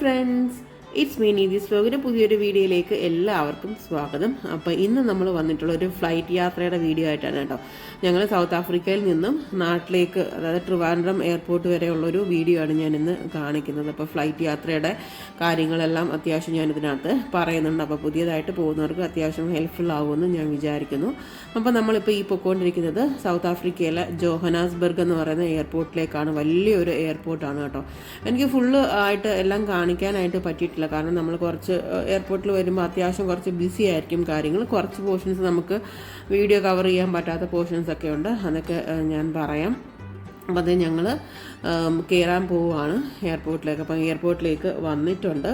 friends. It's me this സ്ലോഗിന്റെ പുതിയൊരു വീഡിയോയിലേക്ക് എല്ലാവർക്കും സ്വാഗതം. അപ്പോൾ ഇന്ന് നമ്മൾ വന്നിട്ടുള്ള ഒരു ഫ്ലൈറ്റ് യാത്രയുടെ വീഡിയോ ആയിട്ടാണ് കേട്ടോ. ഞങ്ങൾ സൗത്ത് ആഫ്രിക്കയിൽ നിന്നും നാട്ടിലേക്ക് അതായത് ട്രിവാൻഡ്രം എയർപോർട്ട് വരെയുള്ളൊരു വീഡിയോ ആണ് ഞാൻ ഇന്ന് കാണിക്കുന്നത്. അപ്പോൾ ഫ്ലൈറ്റ് യാത്രയുടെ കാര്യങ്ങളെല്ലാം അത്യാവശ്യം ഞാൻ ഇതിനകത്ത് പറയുന്നുണ്ട്. അപ്പോൾ പുതിയതായിട്ട് പോകുന്നവർക്ക് അത്യാവശ്യം ഹെൽപ്ഫുൾ ആകുമെന്ന് ഞാൻ വിചാരിക്കുന്നു. അപ്പോൾ നമ്മളിപ്പോൾ ഈ പൊയ്ക്കൊണ്ടിരിക്കുന്നത് സൗത്ത് ആഫ്രിക്കയിലെ ജോഹനാസ്ബർഗ് എന്ന് പറയുന്ന എയർപോർട്ടിലേക്കാണ് വലിയൊരു എയർപോർട്ടാണ് കേട്ടോ. എനിക്ക് ഫുള്ള് ആയിട്ട് എല്ലാം കാണിക്കാനായിട്ട് പറ്റിയിട്ടില്ല. കാരണം നമ്മൾ കുറച്ച് എയർപോർട്ടിൽ വരുമ്പോൾ അത്യാവശ്യം കുറച്ച് ബിസി ആയിരിക്കും കാര്യങ്ങൾ. കുറച്ച് പോർഷൻസ് നമുക്ക് വീഡിയോ കവർ ചെയ്യാൻ പറ്റാത്ത പോർഷൻസ് ഒക്കെ ഉണ്ട്. അതൊക്കെ ഞാൻ പറയാം. അപ്പോൾ അത് ഞങ്ങൾ കയറാൻ പോവുകയാണ് എയർപോർട്ടിലേക്ക് അപ്പം എയർപോർട്ടിലേക്ക് വന്നിട്ടുണ്ട്.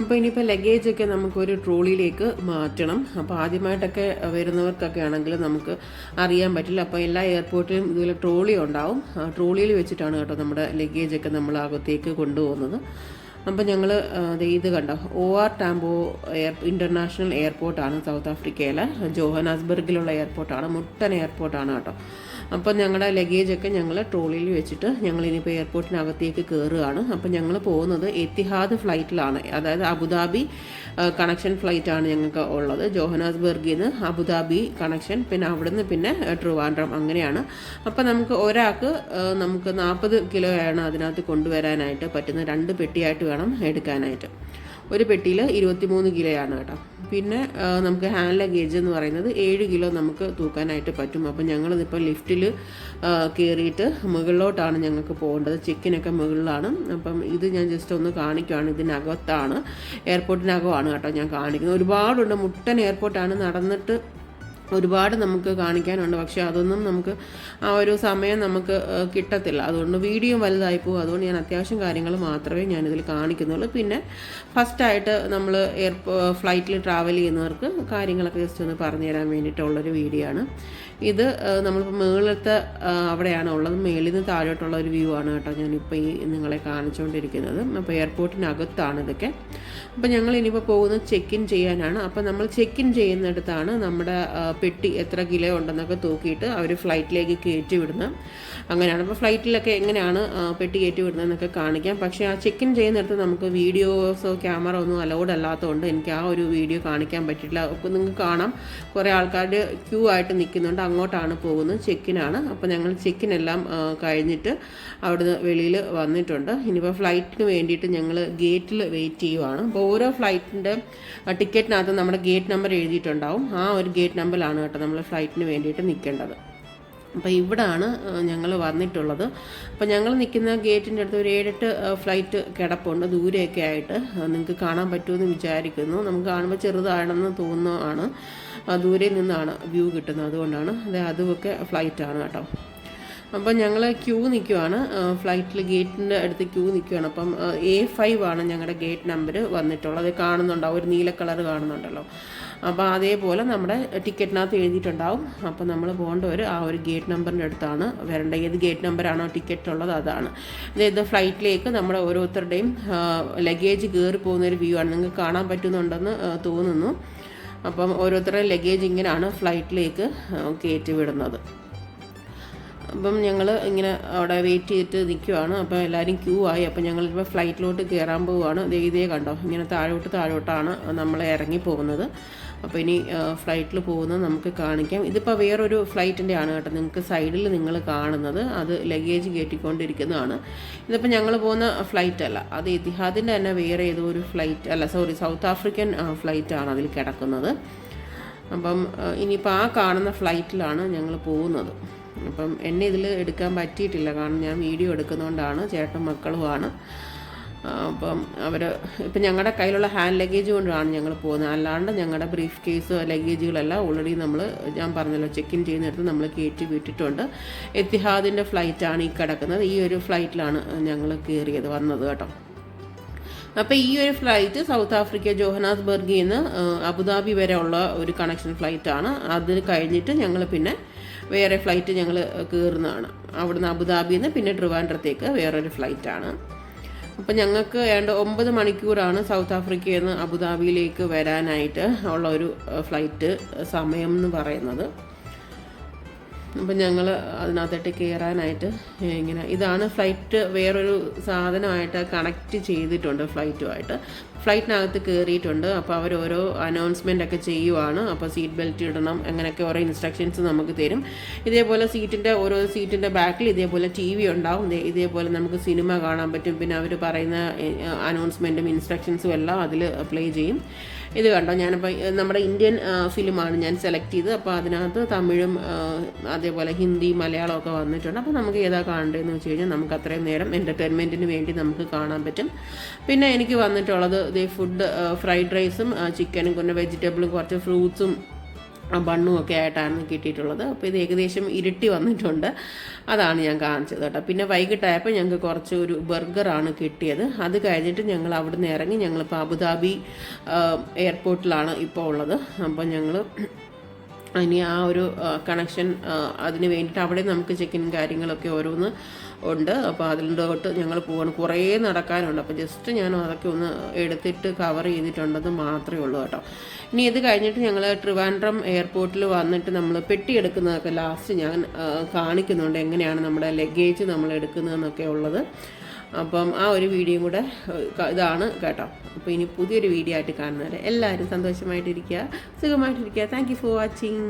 അപ്പോൾ ഇനിയിപ്പോൾ ലഗേജൊക്കെ നമുക്കൊരു ട്രോളിയിലേക്ക് മാറ്റണം. അപ്പോൾ ആദ്യമായിട്ടൊക്കെ വരുന്നവർക്കൊക്കെ ആണെങ്കിൽ നമുക്ക് അറിയാൻ പറ്റില്ല. അപ്പോൾ എല്ലാ എയർപോർട്ടിലും ഇതുപോലെ ട്രോളി ഉണ്ടാവും. ട്രോളിയിൽ വെച്ചിട്ടാണ് കേട്ടോ നമ്മുടെ ലഗേജൊക്കെ നമ്മൾ അകത്തേക്ക് കൊണ്ടുപോകുന്നത്. അപ്പോൾ ഞങ്ങൾ ഇത് കണ്ടോ? O R Tambo air international എയർപോർട്ടാണ് south ആഫ്രിക്കയിലെ ജോഹനാസ്ബർഗിലുള്ള എയർപോർട്ടാണ് മുട്ടൻ എയർപോർട്ടാണ് കേട്ടോ. അപ്പോൾ ഞങ്ങളുടെ ലഗേജൊക്കെ ഞങ്ങൾ ട്രോളിയിൽ വെച്ചിട്ട് ഞങ്ങൾ ഇനിയിപ്പോൾ എയർപോർട്ടിനകത്തേക്ക് കയറുകയാണ് അപ്പോൾ ഞങ്ങൾ പോകുന്നത് എത്തിഹാദ് ഫ്ലൈറ്റിലാണ് അതായത് അബുദാബി കണക്ഷൻ ഫ്ലൈറ്റാണ് ഞങ്ങൾക്ക് ഉള്ളത്. ജോഹനാസ്ബർഗിൽ നിന്ന് അബുദാബി കണക്ഷൻ പിന്നെ അവിടുന്ന് പിന്നെ ട്രിവാൻഡ്രം അങ്ങനെയാണ്. അപ്പോൾ നമുക്ക് ഒരാൾക്ക് നമുക്ക് നാൽപ്പത് കിലോയാണ് അതിനകത്ത് കൊണ്ടുവരാനായിട്ട് പറ്റുന്ന രണ്ട് പെട്ടിയായിട്ട് വേണം എടുക്കാനായിട്ട്. ഒരു പെട്ടിയിൽ ഇരുപത്തിമൂന്ന് കിലോയാണ് കേട്ടോ. പിന്നെ നമുക്ക് ഹാൻഡ് ലഗേജ് എന്ന് പറയുന്നത് ഏഴ് കിലോ നമുക്ക് തൂക്കാനായിട്ട് പറ്റും. അപ്പം ഞങ്ങളിതിപ്പോൾ ലിഫ്റ്റിൽ കയറിയിട്ട് മുകളിലോട്ടാണ് ഞങ്ങൾക്ക് പോകേണ്ടത്. ചെക്കിനൊക്കെ മുകളിലാണ്. അപ്പം ഇത് ഞാൻ ജസ്റ്റ് ഒന്ന് കാണിക്കുവാണ്. ഇതിനകത്താണ് എയർപോർട്ടിനകമാണ് കേട്ടോ ഞാൻ കാണിക്കുന്നത്. ഒരുപാടുണ്ട്. മുട്ടൻ എയർപോർട്ടാണ്. നടന്നിട്ട് ഒരുപാട് നമുക്ക് കാണിക്കാനുണ്ട്. പക്ഷേ അതൊന്നും നമുക്ക് ആ ഒരു സമയം നമുക്ക് കിട്ടത്തില്ല. അതുകൊണ്ട് വീഡിയോ വലുതായി പോകും. അതുകൊണ്ട് ഞാൻ അത്യാവശ്യം കാര്യങ്ങൾ മാത്രമേ ഞാനിതിൽ കാണിക്കുന്നുള്ളൂ. പിന്നെ ഫസ്റ്റായിട്ട് നമ്മൾ എയർ ഫ്ലൈറ്റിൽ ട്രാവൽ ചെയ്യുന്നവർക്ക് കാര്യങ്ങളൊക്കെ ജസ്റ്റ് ഒന്ന് പറഞ്ഞു തരാൻ വേണ്ടിയിട്ടുള്ളൊരു വീഡിയോ ആണ്. ഇത് നമ്മളിപ്പോൾ മുകളിലത്തെ അവിടെയാണ് ഉള്ളത്. മേളിൽ നിന്ന് താഴോട്ടുള്ള ഒരു വ്യൂ ആണ് കേട്ടോ ഞാനിപ്പോൾ ഈ നിങ്ങളെ കാണിച്ചുകൊണ്ടിരിക്കുന്നത് അപ്പോൾ എയർപോർട്ടിനകത്താണ് ഇതൊക്കെ. അപ്പോൾ ഞങ്ങൾ ഇനിയിപ്പോൾ പോകുന്നത് ചെക്ക് ഇൻ ചെയ്യാനാണ്. അപ്പോൾ നമ്മൾ ചെക്ക് ഇൻ ചെയ്യുന്നിടത്താണ് നമ്മുടെ പെട്ടി എത്ര കിലോ ഉണ്ടെന്നൊക്കെ തൂക്കിയിട്ട് അവർ ഫ്ലൈറ്റിലേക്ക് കയറ്റി വിടുന്നത് അങ്ങനെയാണ്. അപ്പോൾ ഫ്ലൈറ്റിലൊക്കെ എങ്ങനെയാണ് പെട്ടി കയറ്റി വിടുന്നതെന്നൊക്കെ കാണിക്കാം. പക്ഷേ ആ ചെക്ക് ഇൻ ചെയ്യുന്നിടത്ത് നമുക്ക് വീഡിയോസോ ക്യാമറ ഒന്നും അലൗഡ് അല്ലാത്തതുകൊണ്ട് എനിക്ക് ആ ഒരു വീഡിയോ കാണിക്കാൻ പറ്റിയിട്ടില്ല. അപ്പോൾ നിങ്ങൾക്ക് കാണാം. കുറേ ആൾക്കാർ ക്യൂ ആയിട്ട് നിൽക്കുന്നുണ്ട്. അങ്ങോട്ടാണ് പോകുന്നത്. ചെക്കിനാണ് അപ്പോൾ ഞങ്ങൾ ചെക്കിനെല്ലാം കഴിഞ്ഞിട്ട് അവിടുന്ന് വെളിയിൽ വന്നിട്ടുണ്ട്. ഇനിയിപ്പോൾ ഫ്ലൈറ്റിന് വേണ്ടിയിട്ട് ഞങ്ങൾ ഗേറ്റിൽ വെയിറ്റ് ചെയ്യുവാണ്. അപ്പോൾ ഓരോ ഫ്ലൈറ്റിന്റെ ടിക്കറ്റിനകത്ത് നമ്മുടെ ഗേറ്റ് നമ്പർ എഴുതിയിട്ടുണ്ടാവും. ആ ഒരു ഗേറ്റ് നമ്പറിലാണ് കേട്ടോ നമ്മൾ ഫ്ലൈറ്റിന് വേണ്ടിയിട്ട് നിൽക്കേണ്ടത്. അപ്പോൾ ഇവിടാണ് ഞങ്ങൾ വന്നിട്ടുള്ളത്. അപ്പോൾ ഞങ്ങൾ നിൽക്കുന്ന ഗേറ്റിന്റെ അടുത്ത് ഒരു ഏഴെട്ട് ഫ്ലൈറ്റ് കിടപ്പുണ്ട്. ദൂരെയൊക്കെ ആയിട്ട് നിങ്ങൾക്ക് കാണാൻ പറ്റുമെന്ന് വിചാരിക്കുന്നു. നമുക്ക് കാണുമ്പോൾ ചെറുതാണെന്ന് തോന്നുന്നതാണ് ദൂരെ നിന്നാണ് വ്യൂ കിട്ടുന്നത്. അതുകൊണ്ടാണ് അതെ അതുമൊക്കെ ഫ്ലൈറ്റാണ് കേട്ടോ. അപ്പം ഞങ്ങൾ ക്യൂ നിൽക്കുവാണ്. ഫ്ലൈറ്റിൽ ഗേറ്റിന്റെ അടുത്ത് ക്യൂ നിൽക്കുവാണ്. അപ്പം എ ഫൈവ് ആണ് ഞങ്ങളുടെ ഗേറ്റ് നമ്പർ വന്നിട്ടുള്ളത്. കാണുന്നുണ്ടാവും. ഒരു നീല കളർ കാണുന്നുണ്ടല്ലോ. അപ്പോൾ അതേപോലെ നമ്മുടെ ടിക്കറ്റിനകത്ത് എഴുതിയിട്ടുണ്ടാവും. അപ്പോൾ നമ്മൾ പോകേണ്ടവർ ആ ഒരു ഗേറ്റ് നമ്പറിന്റെ അടുത്താണ് വരേണ്ട ഏത് ഗേറ്റ് നമ്പറാണോ ടിക്കറ്റ് ഉള്ളത് അതാണ്. അതായത് ഫ്ലൈറ്റിലേക്ക് നമ്മുടെ ഓരോരുത്തരുടെയും ലഗേജ് കയറി പോകുന്ന ഒരു വ്യൂ ആണ്. നിങ്ങൾക്ക് കാണാൻ പറ്റുന്നുണ്ടെന്ന് തോന്നുന്നു. അപ്പം ഓരോരുത്തരുടെ ലഗേജ് ഇങ്ങനെയാണ് ഫ്ലൈറ്റിലേക്ക് കയറ്റി വിടുന്നത്. അപ്പം ഞങ്ങൾ ഇങ്ങനെ അവിടെ വെയിറ്റ് ചെയ്തിട്ട് നിൽക്കുവാണ് അപ്പോൾ എല്ലാവരും ക്യൂ ആയി. അപ്പോൾ ഞങ്ങളിപ്പോൾ ഫ്ലൈറ്റിലോട്ട് കയറാൻ പോവുകയാണ്. ഇതേ കണ്ടോ? ഇങ്ങനെ താഴോട്ട് താഴോട്ടാണ് നമ്മൾ ഇറങ്ങി പോകുന്നത്. അപ്പോൾ ഇനി ഫ്ലൈറ്റിൽ പോകുന്നത് നമുക്ക് കാണിക്കാം. ഇതിപ്പോൾ വേറൊരു ഫ്ലൈറ്റിന്റെ ആണ് കേട്ടോ. നിങ്ങൾക്ക് സൈഡിൽ നിങ്ങൾ കാണുന്നത്. അത് ലഗേജ് കയറ്റിക്കൊണ്ടിരിക്കുന്നതാണ് ഇതിപ്പോൾ ഞങ്ങൾ പോകുന്ന ഫ്ലൈറ്റ് അല്ല. അത് ഇത്തിഹാദിന്റെ തന്നെ വേറെ ഏതോ ഒരു ഫ്ലൈറ്റ് അല്ല സോറി സൗത്ത് ആഫ്രിക്കൻ ഫ്ലൈറ്റാണ് അതിൽ കിടക്കുന്നത്. അപ്പം ഇനിയിപ്പോൾ ആ കാണുന്ന ഫ്ലൈറ്റിലാണ് ഞങ്ങൾ പോകുന്നത്. അപ്പം എന്നെ ഇതിൽ എടുക്കാൻ പറ്റിയിട്ടില്ല. കാരണം ഞാൻ വീഡിയോ എടുക്കുന്നതുകൊണ്ടാണ് ചേട്ടൻ മക്കളുമാണ്. അപ്പം അവർ ഇപ്പം ഞങ്ങളുടെ കയ്യിലുള്ള ഹാൻഡ് ലഗേജ് കൊണ്ടാണ് ഞങ്ങൾ പോകുന്നത്. അല്ലാണ്ട് ഞങ്ങളുടെ ബ്രീഫ് കേസോ ലഗേജുകളെല്ലാം ഓൾറെഡി നമ്മൾ ഞാൻ പറഞ്ഞല്ലോ ചെക്ക് ഇൻ ചെയ്യുന്നിടത്ത് നമ്മൾ കയറ്റി വിട്ടിട്ടുണ്ട്. എത്തിഹാദിന്റെ ഫ്ലൈറ്റാണ് ഈ കിടക്കുന്നത്. ഈ ഒരു ഫ്ലൈറ്റിലാണ് ഞങ്ങൾ കയറിയത് വന്നത് കേട്ടോ. അപ്പോൾ ഈ ഒരു ഫ്ലൈറ്റ് സൗത്ത് ആഫ്രിക്ക ജോഹനാസ്ബർഗിൽ നിന്ന് അബുദാബി വരെ ഉള്ള ഒരു കണക്ഷൻ ഫ്ലൈറ്റാണ് അത് കഴിഞ്ഞിട്ട് ഞങ്ങൾ പിന്നെ വേറെ ഫ്ലൈറ്റ് ഞങ്ങൾ കയറുന്നതാണ് അവിടുന്ന് അബുദാബിയിൽ നിന്ന് പിന്നെ ട്രിവാൻഡ്രത്തേക്ക് വേറൊരു ഫ്ലൈറ്റാണ് അപ്പം ഞങ്ങൾക്ക് ഏണ്ട ഒമ്പത് മണിക്കൂറാണ് സൗത്ത് ആഫ്രിക്കയിൽ നിന്ന് അബുദാബിയിലേക്ക് വരാനായിട്ട് ഉള്ള ഒരു ഫ്ലൈറ്റ് സമയം എന്ന് പറയുന്നത്. അപ്പം ഞങ്ങൾ അതിനകത്തോട്ട് കയറാനായിട്ട് ഇങ്ങനെ ഇതാണ് ഫ്ലൈറ്റ് വേറൊരു സാധനമായിട്ട് കണക്റ്റ് ചെയ്തിട്ടുണ്ട് ഫ്ലൈറ്റുമായിട്ട്. ഫ്ലൈറ്റിനകത്ത് കയറിയിട്ടുണ്ട് അപ്പോൾ അവർ ഓരോ അനൗൺസ്മെന്റ് ഒക്കെ ചെയ്യുവാണ്. അപ്പോൾ സീറ്റ് ബെൽറ്റ് ഇടണം അങ്ങനെയൊക്കെ ഓരോ ഇൻസ്ട്രക്ഷൻസ് നമുക്ക് തരും. ഇതേപോലെ സീറ്റിന്റെ ഓരോ സീറ്റിന്റെ ബാക്കിൽ ഇതേപോലെ ടി വി ഉണ്ടാവും. ഇതേപോലെ നമുക്ക് സിനിമ കാണാൻ പറ്റും. പിന്നെ അവർ പറയുന്ന അനൗൺസ്മെന്റും ഇൻസ്ട്രക്ഷൻസും എല്ലാം അതിൽ പ്ലേ ചെയ്യും. ഇത് കണ്ടോ? ഞാനിപ്പോൾ നമ്മുടെ ഇന്ത്യൻ ഫിലിമാണ് ഞാൻ സെലക്ട് ചെയ്ത്. അപ്പോൾ അതിനകത്ത് തമിഴും അതേപോലെ ഹിന്ദി മലയാളം ഒക്കെ വന്നിട്ടുണ്ട്. അപ്പോൾ നമുക്ക് ഏതാ കാണേണ്ടതെന്ന് വെച്ച് കഴിഞ്ഞാൽ നമുക്ക് അത്രയും നേരം എന്റർടൈൻമെന്റിന് വേണ്ടി നമുക്ക് കാണാൻ പറ്റും. പിന്നെ എനിക്ക് വന്നിട്ടുള്ളത് ഇതേ ഫുഡ് ഫ്രൈഡ് റൈസും ചിക്കനും പിന്നെ വെജിറ്റബിളും കുറച്ച് ഫ്രൂട്ട്സും ബണ്ണും ഒക്കെ ആയിട്ടാണ് കിട്ടിയിട്ടുള്ളത്. അപ്പോൾ ഇത് ഏകദേശം ഇരുട്ടി വന്നിട്ടുണ്ട്. അതാണ് ഞാൻ കാണിച്ചത് കേട്ടോ. പിന്നെ വൈകിട്ടായപ്പോൾ ഞങ്ങൾക്ക് കുറച്ച് ഒരു ബർഗറാണ് കിട്ടിയത്. അത് കഴിഞ്ഞിട്ട് ഞങ്ങൾ അവിടെ നിന്ന് ഇറങ്ങി ഞങ്ങളിപ്പോൾ അബുദാബി എയർപോർട്ടിലാണ് ഇപ്പോൾ ഉള്ളത്. അപ്പോൾ ഞങ്ങൾ ഇനി ആ ഒരു കണക്ഷൻ അതിന് വേണ്ടിയിട്ട് അവിടെ നമുക്ക് ചെക്ക് ഇൻ കാര്യങ്ങളൊക്കെ ഓരോന്ന് ഉണ്ട്. അപ്പോൾ അതിലോട്ട് ഞങ്ങൾ പോകണം കുറേ നടക്കാനുണ്ട്. അപ്പോൾ ജസ്റ്റ് ഞാൻ അതൊക്കെ ഒന്ന് എടുത്തിട്ട് കവർ ചെയ്തിട്ടുണ്ടെന്ന് മാത്രമേ ഉള്ളൂ കേട്ടോ. ഇനി ഇത് കഴിഞ്ഞിട്ട് ഞങ്ങൾ ട്രിവാൻഡ്രം എയർപോർട്ടിൽ വന്നിട്ട് നമ്മൾ പെട്ടി എടുക്കുന്നതൊക്കെ ലാസ്റ്റ് ഞാൻ കാണിക്കുന്നുണ്ട്. എങ്ങനെയാണ് നമ്മുടെ ലഗേജ് നമ്മൾ എടുക്കുന്നതെന്നൊക്കെ ഉള്ളത്. അപ്പം ആ ഒരു വീഡിയോയും കൂടെ ഇതാണ് കേട്ടോ. അപ്പോൾ ഇനി പുതിയൊരു വീഡിയോ ആയിട്ട് കാണുന്നവരെ എല്ലാവരും സന്തോഷമായിട്ടിരിക്കുക സുഖമായിട്ടിരിക്കുക. Thank you for watching